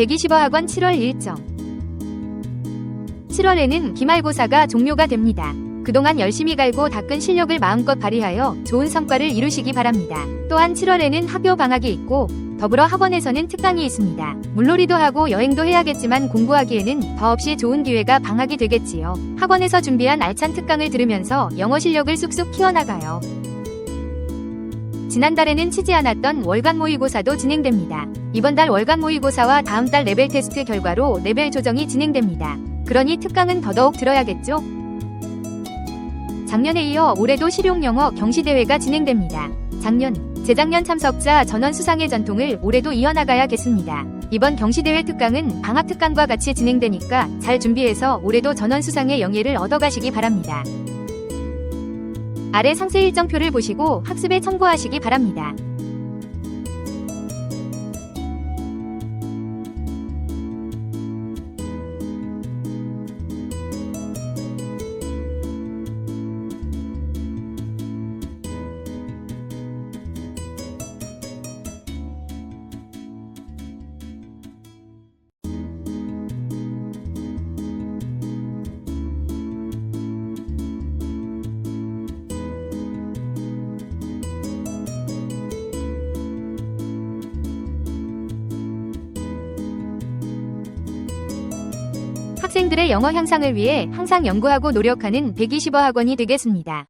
120어 학원 7월 일정 7월에는 기말고사가 종료가 됩니다. 그동안 열심히 갈고 닦은 실력을 마음껏 발휘하여 좋은 성과를 이루시기 바랍니다. 또한 7월에는 학교 방학이 있고 더불어 학원에서는 특강이 있습니다. 물놀이도 하고 여행도 해야겠지만 공부하기에는 더없이 좋은 기회가 방학이 되겠지요. 학원에서 준비한 알찬 특강을 들으면서 영어 실력을 쑥쑥 키워나가요. 지난달에는 치지 않았던 월간 모의고사도 진행됩니다. 이번 달 월간 모의고사와 다음 달 레벨 테스트 결과로 레벨 조정이 진행됩니다. 그러니 특강은 더더욱 들어야겠죠? 작년에 이어 올해도 실용영어 경시대회가 진행됩니다. 작년, 재작년 참석자 전원 수상의 전통을 올해도 이어나가야겠습니다. 이번 경시대회 특강은 방학 특강과 같이 진행되니까 잘 준비해서 올해도 전원 수상의 영예를 얻어가시기 바랍니다. 아래 상세 일정표를 보시고 학습에 참고하시기 바랍니다. 학생들의 영어 향상을 위해 항상 연구하고 노력하는 120어 학원이 되겠습니다.